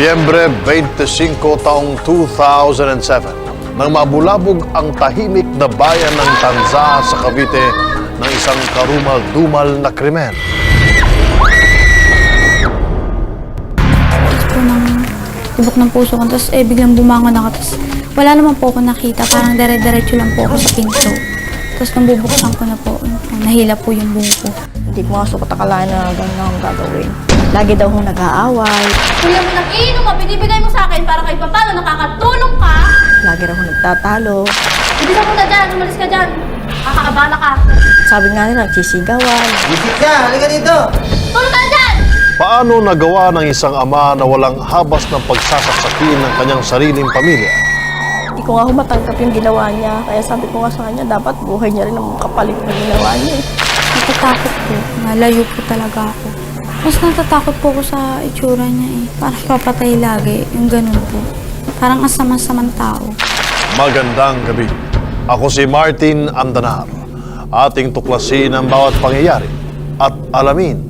Nobyembre 25 taong 2007 nang mabulabog ang tahimik na bayan ng Tanza sa Cavite ng isang karumal-dumal na krimen. tibok ng puso ko. Tapos eh, biglang bumangon ako. Tapos wala naman po ako nakita. Parang dire-diretso lang po ako sa pinto. Tapos nung bubuksan ko na po, nahila po yung buho ko. Hindi ko nga sukat akalain na gano'n ang gagawin. Lagi daw akong nag-aaway. Kuya mo ng inom mo, binibigay mo sa akin para kahit papalo nakakatulong ka. Lagi raw akong nagtatalo. Ibisan mo na dyan, umalis ka dyan. Kakakabala ka. Sabi nga nila, nagsisigawan. Bisik ka! Halika dito! Tulong ka dyan! Paano nagawa ng isang ama na walang habas ng pagsasaksakin ng kanyang sariling pamilya? Hindi ko nga humatanggap yung ginawa niya. Kaya sabi ko nga sa kanya, dapat buhay niya rin ang kapalit na ginawa niya. eh. Natatakot po. Nalayo po talaga ako. Mas natatakot po ako sa itsura niya eh. Parang papatay lagi. Yung ganun po. Parang asama-samang tao. Magandang gabi. Ako si Martin Andanar. Ating tuklasin ang bawat pangyayari at alamin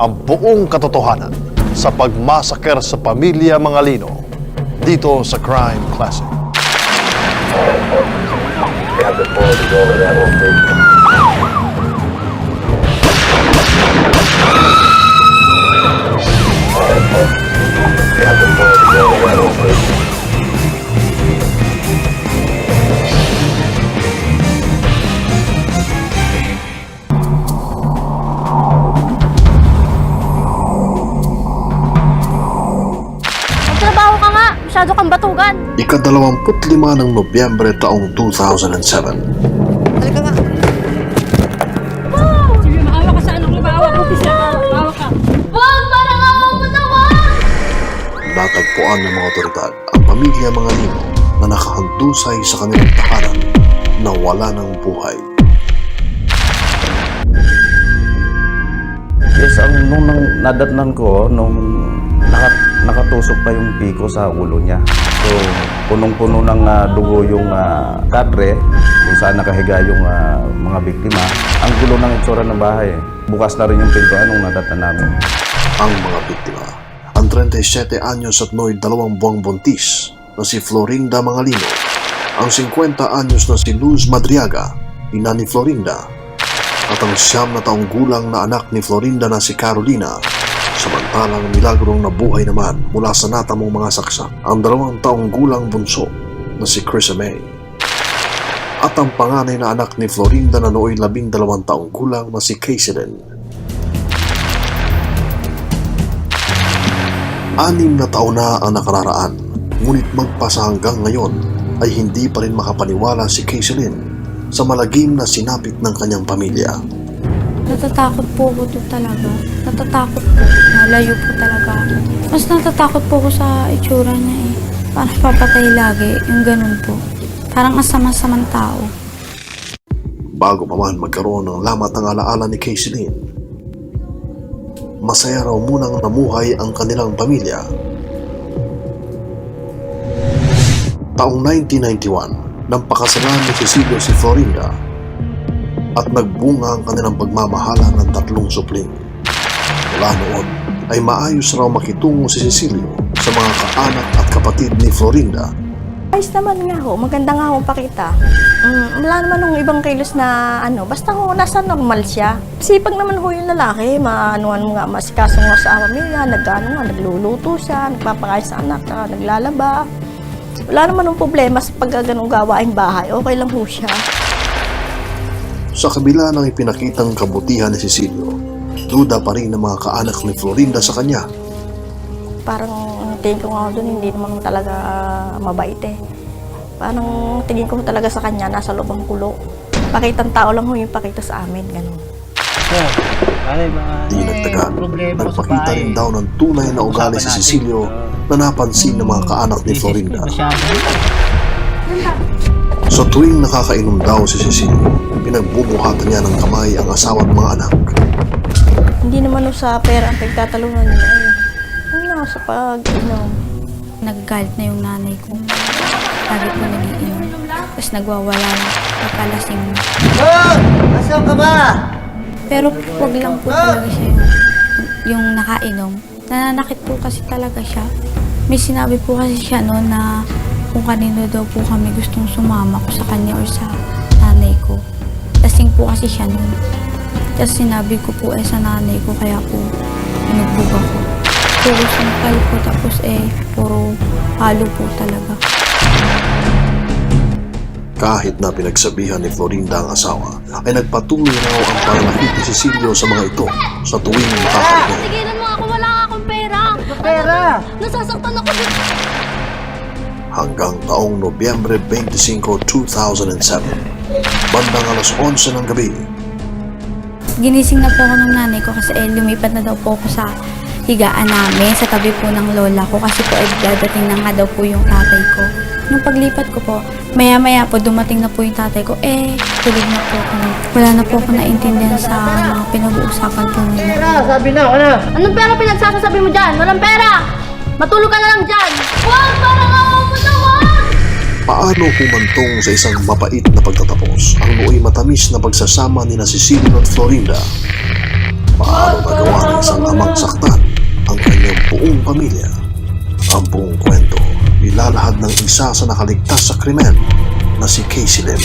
ang buong katotohanan sa pagmasaker sa pamilya Mangalino dito sa Crime Classic. Magtrabaho ka nga, masyado kang batugan. Ikadalawamput lima ng Nobyembre taong 2007. Ang pamilya Mangalino na nakahandusay sa kanilang tahanan na wala ng buhay. Yes, ang nung nang nadatnan ko, nung naka, nakatusok pa yung piko sa ulo niya. So, punong-puno ng ah, dugo yung uh, kadre kung saan nakahiga yung ah, mga biktima. Ang gulo ng itsura ng bahay. Bukas na rin yung pintuan nung nadatnan namin. Ang mga biktima, ang 37 anyos at noy dalawang buwang buntis na si Florinda Mangalino, ang 50 anyos na si Luz Madriaga, ina ni Florinda, at ang siyam na taong gulang na anak ni Florinda na si Carolina. Samantalang milagrong nabuhay naman mula sa natamong mga saksak ang dalawang taong gulang bunso na si Chris May. At ang panganay na anak ni Florinda na nooy labing dalawang taong gulang na si Kayselin. Anim na taon na ang nakararaan, ngunit magpasa hanggang ngayon ay hindi pa rin makapaniwala si Kayselin sa malagim na sinapit ng kanyang pamilya. Natatakot po ako to talaga. Natatakot po. Nalayo po talaga ako. Mas natatakot po ako sa itsura niya eh. Parang papatay lagi. Yung ganun po. Parang asama-samang tao. Bago pa man magkaroon ng lamat ng alaala ni Kayselin, masaya raw munang namuhay ang kanilang pamilya. Taong 1991, nang pakasalan ni Cecilio si Florinda at nagbunga ang kanilang pagmamahala ng tatlong supling. Mula noon ay maayos raw makitungo si Cecilio sa mga kaanak at kapatid ni Florinda Ayos naman nga ho, maganda nga ho pakita. Mm, wala naman nung ibang kilos na ano, basta ho, nasa normal siya. Sipag naman ho yung lalaki, maanuan mo nga, masikaso nga sa pamilya, nagano nga, nagluluto siya, nagpapakain sa anak, naglalaba. Wala naman nung problema sa paggaganong gawaing bahay, okay lang ho siya. Sa kabila ng ipinakitang kabutihan ni Cecilio, duda pa rin ng mga kaanak ni Florinda sa kanya. Parang tingin ko nga doon, hindi naman talaga mabait eh. Parang tingin ko talaga sa kanya, nasa loob ang kulo. Pakitang tao lang ho yung pakita sa amin, ganun. Sir, ano yung mga Di nagtaga, problema sa nagpakita rin daw ng tunay na ugali si Cecilio na napansin ng mga kaanak ni Florinda. Sa tuwing nakakainom daw si Cecilio, pinagbubuhatan niya ng kamay ang asawa at mga anak. Hindi naman sa pera ang pagtatalunan nila eh. Hindi na sa pag-inom. Nagagalit na yung nanay ko. Lagi po nagiinom. Tapos nagwawala na. Pagkalasing mo. Oh! Asan ka ba? Pero wag lang po talaga siya yung, yung nakainom. Nananakit po kasi talaga siya. May sinabi po kasi siya noon na kung kanino daw po kami gustong sumama ko sa kanya or sa nanay ko. Lasing po kasi siya noon. Tapos sinabi ko po eh sa nanay ko kaya po inugbog ako. Puro sampal po tapos eh puro halo po talaga. Kahit na pinagsabihan ni Florinda ang asawa, ay nagpatuloy raw ang pananakit ni Cecilio sa mga ito sa tuwing makakarinig. Tigilan mo ako, wala akong pera. Pera! Nasasaktan ako dito. hanggang taong Nobyembre 25, 2007. Bandang alas 11 ng gabi, Ginising na po ako ng nanay ko kasi eh, lumipat na daw po ako sa higaan namin sa tabi po ng lola ko kasi po eh, dadating na nga daw po yung tatay ko. Nung paglipat ko po, maya-maya po dumating na po yung tatay ko, eh, tulog na po ako. Wala na po ako naintindihan sa mga pinag-uusapan po nila. Pera! Sabi na, ano? Anong pera pinagsasasabi mo dyan? Walang pera! Matulog ka na lang dyan! Huwag! Parang awa mo na, huwag! paano humantong sa isang mapait na pagtatapos ang nooy matamis na pagsasama ni na Cecilio at Florinda? Paano nagawa ng isang amang saktan ang kanyang buong pamilya? Ilalahad ng isa sa nakaligtas sa krimen na si Casey Lim.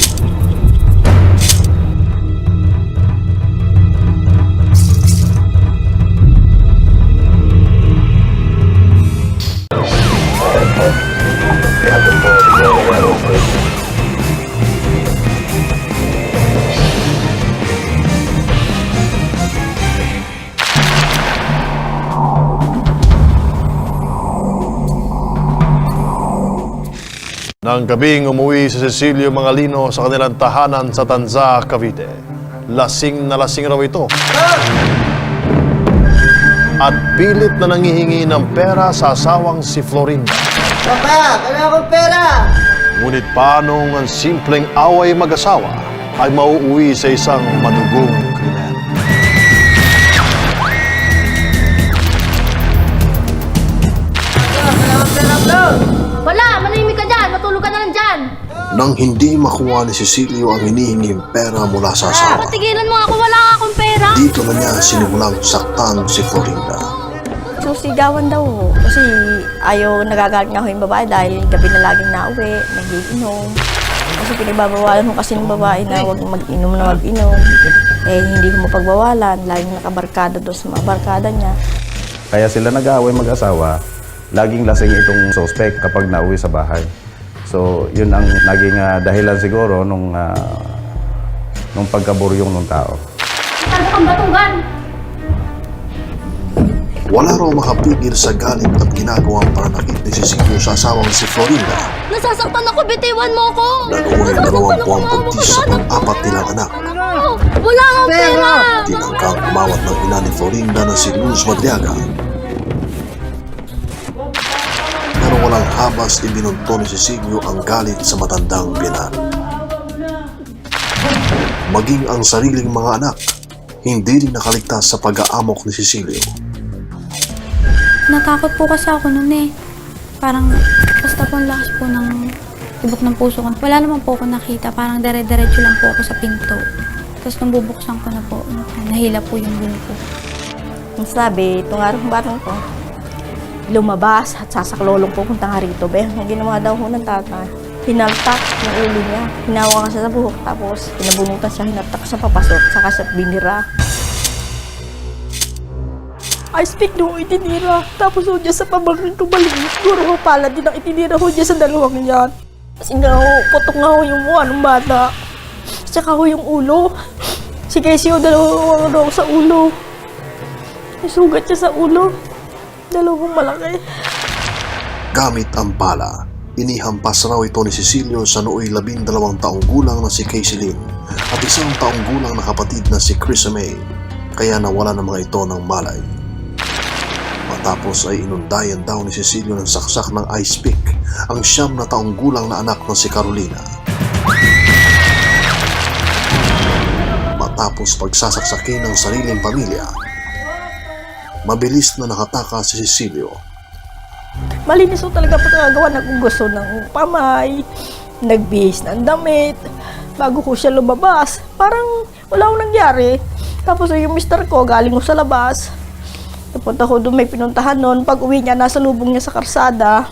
Nang gabing umuwi si Cecilio Mangalino sa kanilang tahanan sa Tanza, Cavite. Lasing na lasing raw ito. At pilit na nangihingi ng pera sa asawang si Florinda. Papa! Kailangan akong pera! Ngunit paano ang simpleng away mag-asawa ay mauuwi sa isang madugong Nang hindi makuha ni Cecilio ang hinihinging pera mula sa asawa, Tigilan mo ako! Wala nga akong pera! dito na niya sinimulang saktan si Florinda. Susigawan daw ho. Kasi ayaw nagagalit nga ho yung babae dahil gabi na laging nauwi, nagiinom. Kasi pinagbabawalan ho kasi ng babae na huwag mag-inom na mag-inom. Eh, hindi ko mapagbawalan. Laging nakabarkada doon sa mga barkada niya. Kaya sila nag-aaway mag-asawa, laging lasing itong suspect kapag nauwi sa bahay. So, yun ang naging ah, dahilan siguro nung, ah, nung pagkaburyong ng tao. Ano kang batugan? Wala raw makapigil sa galit at ginagawang pananakit ni Cecilio sa asawang si Florinda Nasasaktan ako! Bitiwan mo ako! na noong dalawang buwang buntis sa pang-apat nilang anak. Oh, wala nga pera! Tinangkang umawat ng ina ni Florinda na si Luz Madriaga. Pero walang habas ibinunto ni Cecilio ang galit sa matandang binan. Maging ang sariling mga anak, hindi rin nakaligtas sa pag-aamok ni Cecilio. Natakot po kasi ako noon eh. Parang basta po ang lakas po ng tibok ng puso ko. Wala naman po ako nakita. Parang dire-diretso lang po ako sa pinto. Tapos nung bubuksan ko na po, nahila po yung bulo ko. Ang sabi, itong araw ng batang ko, lumabas at sasaklolong pupunta nga rito. Be, ang ginawa daw ho ng tata, hinaltak yung ulo niya. Hinawa ka sa buhok, tapos pinabunutan siya, hinaltak siya papasok, saka siya binira. I speak no itinira. Tapos ho dyan sa pabangin ko balik. Siguro ho pala din ang itinira ho dyan sa dalawang yan. Kasi nga ho, putok nga ho yung mukha ng bata. Tsaka ho yung ulo. Si Casey ho, dalawa daw sa ulo. May sugat siya sa ulo. Dalawang malaki. Gamit ang pala, inihampas raw ito ni Cecilio sa nooy labindalawang taong gulang na si Casey Lynn at isang taong gulang na kapatid na si Chris May, kaya nawala ng mga ito ng malay. Matapos ay inundayan daw ni Cecilio ng saksak ng ice pick ang siyam na taong gulang na anak na si Carolina. Matapos pagsasaksakin ng sariling pamilya, mabilis na nakataka si Cecilio Malinis ho talaga po nagagawa ng gusto ng pamay, nagbihis ng damit, bago ko siya lumabas. Parang wala akong nangyari. Tapos yung mister ko, galing ko sa labas. Napunta ko doon, may pinuntahan noon. Pag uwi niya, nasa lubong niya sa karsada.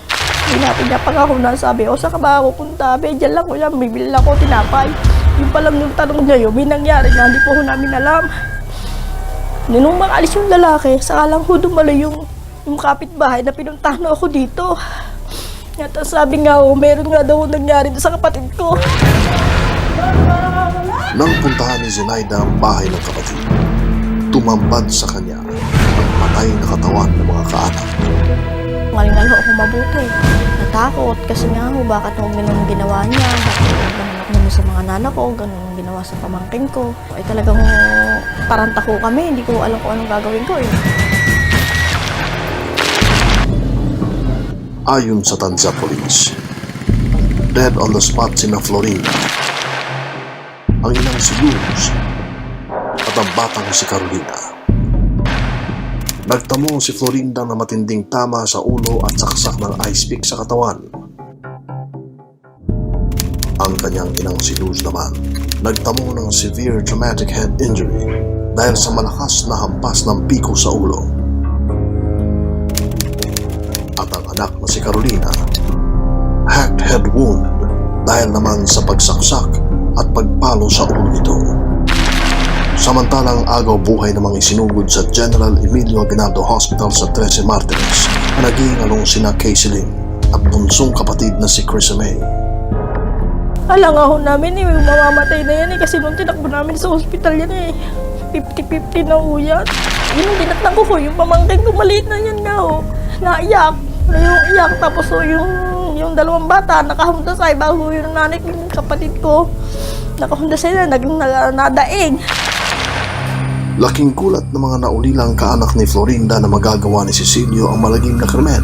Hinapin niya pag ako na sabi, o saan ka ba ako punta? Be, dyan lang ko yan, bibili lang ako tinapay. Yung palang yung tanong niya yun, may nangyari na, hindi po namin alam. Nung makaalis yung lalaki, saka lang ho dumalo yung, yung kapitbahay na pinuntahan ako dito. At sabi nga ho, meron nga daw nangyari sa kapatid ko. Nang puntahan ni Zenaida ang bahay ng kapatid, tumambad sa kanya ang patay na katawan ng mga kaanak. Ngalingal ho ako mabuti. Natakot kasi nga ho, bakit ganun ang ginawa niya, bakit ganun ako sa mga nana ko, ganun ginawa sa pamangkin ko. Ay talagang taranta ko kami, hindi ko alam kung anong gagawin ko eh. Ayon sa Tanza Police, dead on the spot sina Florinda, ang inang si Luz, at ang batang si Carolina. Nagtamo si Florinda na matinding tama sa ulo at saksak ng ice pick sa katawan. Ang kanyang inang si Luz naman, nagtamo ng severe traumatic head injury dahil sa malakas na hampas ng piko sa ulo. At ang anak na si Carolina, hacked head wound dahil naman sa pagsaksak at pagpalo sa ulo nito. Samantalang agaw buhay namang isinugod sa General Emilio Aguinaldo Hospital sa 13 Martires na naging along sina Casey Lim at bunsong kapatid na si Chris May. Alam nga ho namin eh, mamamatay na yan eh, kasi nung tinakbo namin sa hospital yan eh. 50-50 na yan. Yun ang dinatnan ko yung pamangkin ko maliit na yan nga ho. Naiyak. Yung iyak, tapos ho, yung, yung dalawang bata, nakahundasay, bago yung nanay ko, yung kapatid ko. Nakahundasay na, nag, na, nadaig. Laking gulat ng mga naulilang kaanak ni Florinda na magagawa ni Cecilio ang malagim na krimen.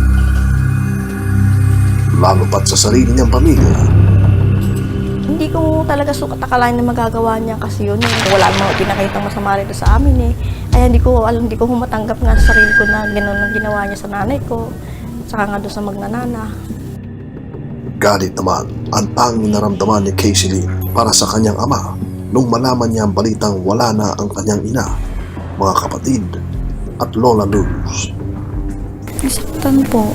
Lalo pat sa sarili niyang pamilya Hindi ko talaga sukat akalain na magagawa niya kasi yun eh. Wala namang pinakita masama rito sa amin eh. Ay hindi ko alam, hindi ko humatanggap nga sa sarili ko na gano'n ang ginawa niya sa nanay ko. Saka nga doon sa magnanana. Galit naman ang tanging naramdaman ni Casey Lee para sa kanyang ama nung malaman niya ang balitang wala na ang kanyang ina, mga kapatid at Lola Luz. Nasaktan po.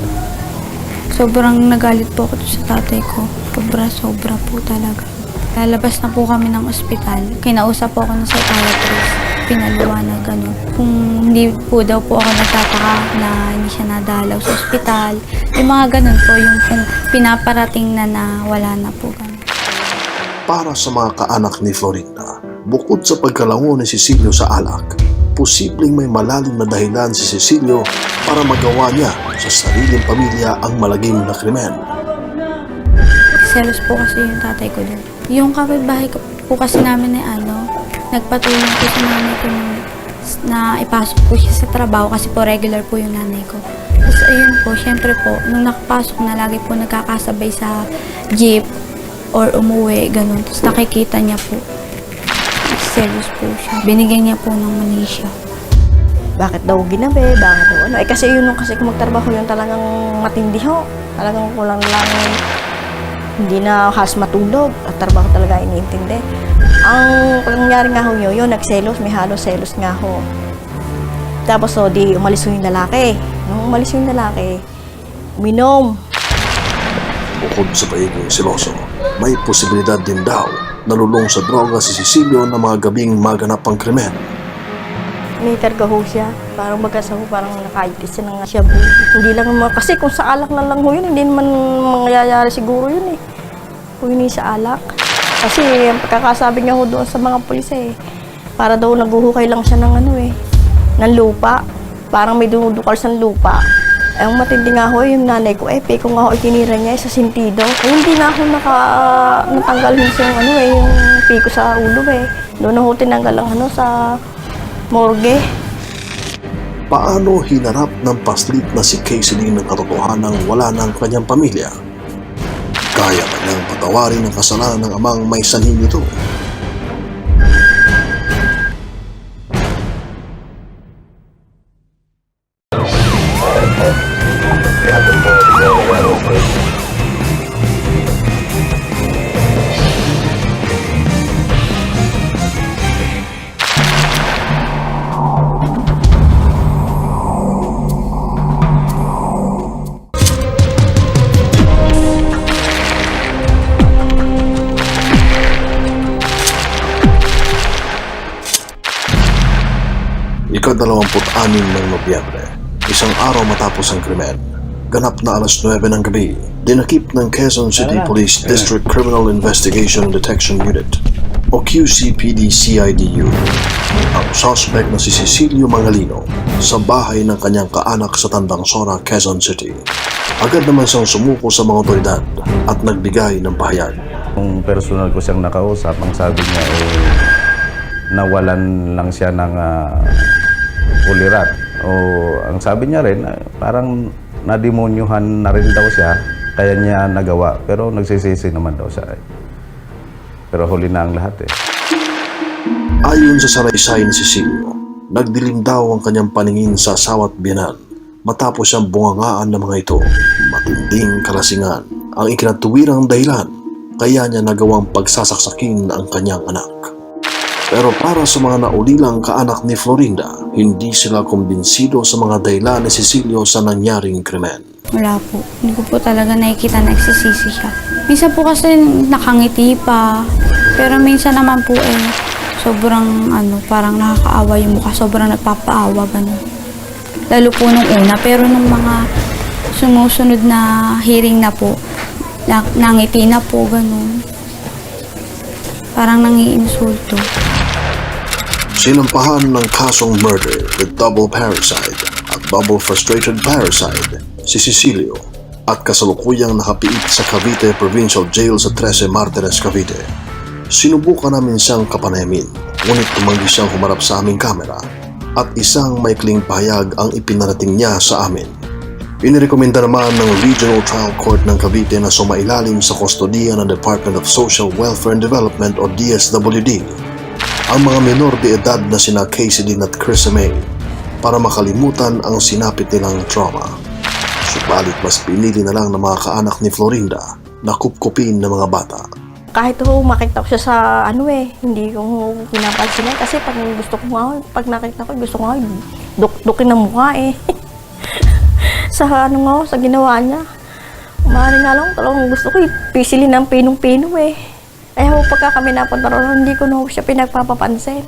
Sobrang nagalit po ako sa tatay ko. Sobra, sobra po talaga. Lalabas na po kami ng ospital. Kinausap po ako ng psychiatrist. Pinaluwa na gano'n. Kung hindi po daw po ako nagtataka na hindi siya nadalaw sa ospital. Yung mga ganun po, yung pinaparating na na wala na po ganun. Para sa mga kaanak ni Florinda, bukod sa pagkalango ni Cecilio sa alak, posibleng may malalim na dahilan si Cecilio para magawa niya sa sariling pamilya ang malagim na krimen. Selos po kasi yung tatay ko dun. Yung kapitbahay po kasi namin na ano, nagpatulong po sa nanay ko nung na ipasok po siya sa trabaho kasi po regular po yung nanay ko. Tapos ayun po, syempre po, nung nakapasok na lagi po nagkakasabay sa jeep or umuwi, ganun. Tapos nakikita niya po, selos po siya. Binigyan niya po ng Malaysia. Bakit daw ginabi? Bakit daw ano? Eh kasi yun nung kasi kung magtrabaho yun talagang matindi ho. Talagang kulang lang hindi na halos matulog at trabaho talaga iniintindi. Ang nangyari nga ho yun, yun nagselos, may halos selos nga ho. Tapos so, di umalis yung lalaki. Nung umalis yung lalaki, uminom. Bukod sa pagiging siloso, may posibilidad din daw na lulong sa droga si Cecilio na mga gabing maganap ang krimen. May karga ho siya. Parang magkasaho, parang nakaitis siya ng shabu. Hindi lang naman, kasi kung sa alak na lang ho yun, hindi naman mangyayari siguro yun eh. Kung yun sa alak. Kasi pagkakasabi niya ho doon sa mga pulis eh, para daw naguhukay lang siya ng ano eh, ng lupa. Parang may dumudukal sa lupa. Eh, ang matindi nga ho, yung nanay ko, eh, peko nga ho, itinira niya eh, sa sintido. Eh, hindi na ako naka, natanggal yung ano eh, yung piko sa ulo eh. Doon na ho tinanggal ang ano sa morgue. Paano hinarap ng paslit na si Casey ng katotohanang wala ng kanyang pamilya? Kaya ba niyang patawarin ang kasalanan ng amang may sanhi nito? Ikadalawamput-anim ng Nobyembre, isang araw matapos ang krimen, ganap na alas 9 ng gabi, dinakip ng Quezon City Police District Criminal Investigation and Detection Unit o QCPD-CIDU ang suspect na si Cecilio Mangalino sa bahay ng kanyang kaanak sa Tandang Sora, Quezon City. Agad naman siyang sumuko sa mga otoridad at nagbigay ng pahayag. Kung personal ko siyang nakausap, ang sabi niya eh, nawalan lang siya ng uh, ulirat. O ang sabi niya rin, eh, parang nademonyuhan na rin daw siya, kaya niya nagawa. Pero nagsisisi naman daw siya. eh. Pero huli na ang lahat eh. Ayon sa saraysay ni Cecilio, nagdilim daw ang kanyang paningin sa asawa at biyanan matapos siyang bungangaan ng mga ito. Matinding kalasingan ang ikinatuwirang dahilan kaya niya nagawang pagsasaksakin ang kanyang anak. Pero para sa mga naulilang kaanak ni Florinda, hindi sila kumbinsido sa mga dahilan ni Cecilio sa nangyaring krimen. Wala po. Hindi ko po talaga nakikita na nagsisisi siya. Minsan po kasi nakangiti pa. Pero minsan naman po eh, sobrang ano, parang nakakaawa yung mukha. Sobrang nagpapaawa, ganun. Lalo po nung una. Pero nung mga sumusunod na hearing na po, na, nangiti na po, ganun. Parang nangiinsulto. Sinampahan ng kasong murder with double parricide at double frustrated parricide si Cecilio at kasalukuyang nakapiit sa Cavite Provincial Jail sa 13 Martires, Cavite. Sinubukan namin siyang kapanayamin, ngunit tumanggi siyang humarap sa aming kamera at isang maikling pahayag ang ipinarating niya sa amin. Inirekomenda naman ng Regional Trial Court ng Cavite na sumailalim sa kustodiya ng Department of Social Welfare and Development o DSWD ang mga menor de edad na sina Casey Dean at Chris May para makalimutan ang sinapit nilang trauma. Subalit mas pinili na lang ng mga kaanak ni Florinda na kupkupin ng mga bata. Kahit ho, makita ko siya sa ano eh, hindi ko pinapansin eh. Kasi pag gusto ko nga, pag nakita ko, gusto ko nga, duk-dukin ng mukha eh. sa ano nga, sa ginawa niya. Maaari nga lang, talagang gusto ko, eh, pisilin ng pinong-pino eh. Eh ho, pagka kami napunta ron, hindi ko na ho siya pinagpapapansin.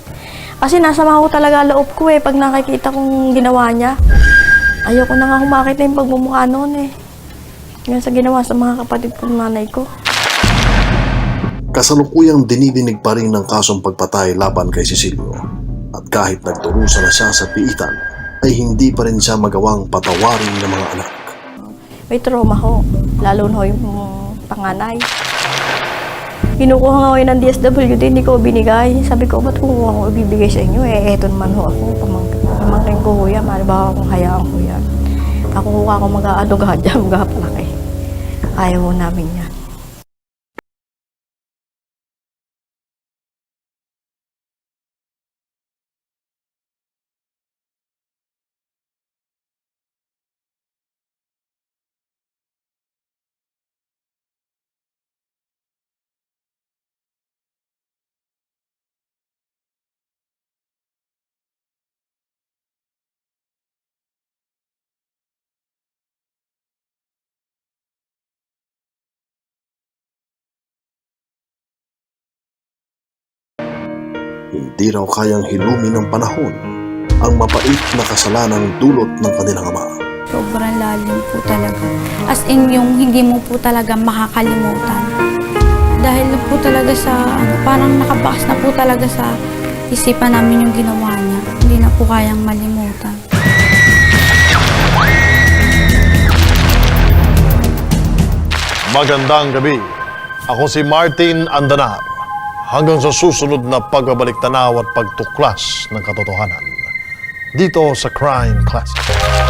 Kasi nasa ho talaga loob ko eh, pag nakikita kong ginawa niya. Ayoko na nga humakita yung pagmumukha noon eh. Yan sa ginawa sa mga kapatid kong nanay ko. Kasalukuyang dinidinig pa rin ng kasong pagpatay laban kay Cecilio. At kahit nagturusa na siya sa piitan, ay hindi pa rin siya magawang patawarin ng mga anak. May trauma ho. Lalo na ho yung panganay. Kinukuha nga yun ng DSWD, hindi ko binigay. Sabi ko, ba't kung ako ibibigay sa inyo? Eh, eto naman ho ako. Pamangkin, pamangkin ko yan. Mali ba akong hayaan ko yan? Ako ho ako mag-aadoga dyan, mag-apalaki. Ayaw namin yan. Hindi raw kayang hilumin ng panahon ang mapait na kasalanang dulot ng kanilang ama. Sobrang lalim po talaga. As in, yung hindi mo po talaga makakalimutan. Dahil na po talaga sa, ano, parang nakabakas na po talaga sa isipan namin yung ginawa niya. Hindi na po kayang malimutan. Magandang gabi. Ako si Martin Andanar. Hanggang sa susunod na pagbabalik tanaw at pagtuklas ng katotohanan. Dito sa Crime Classic.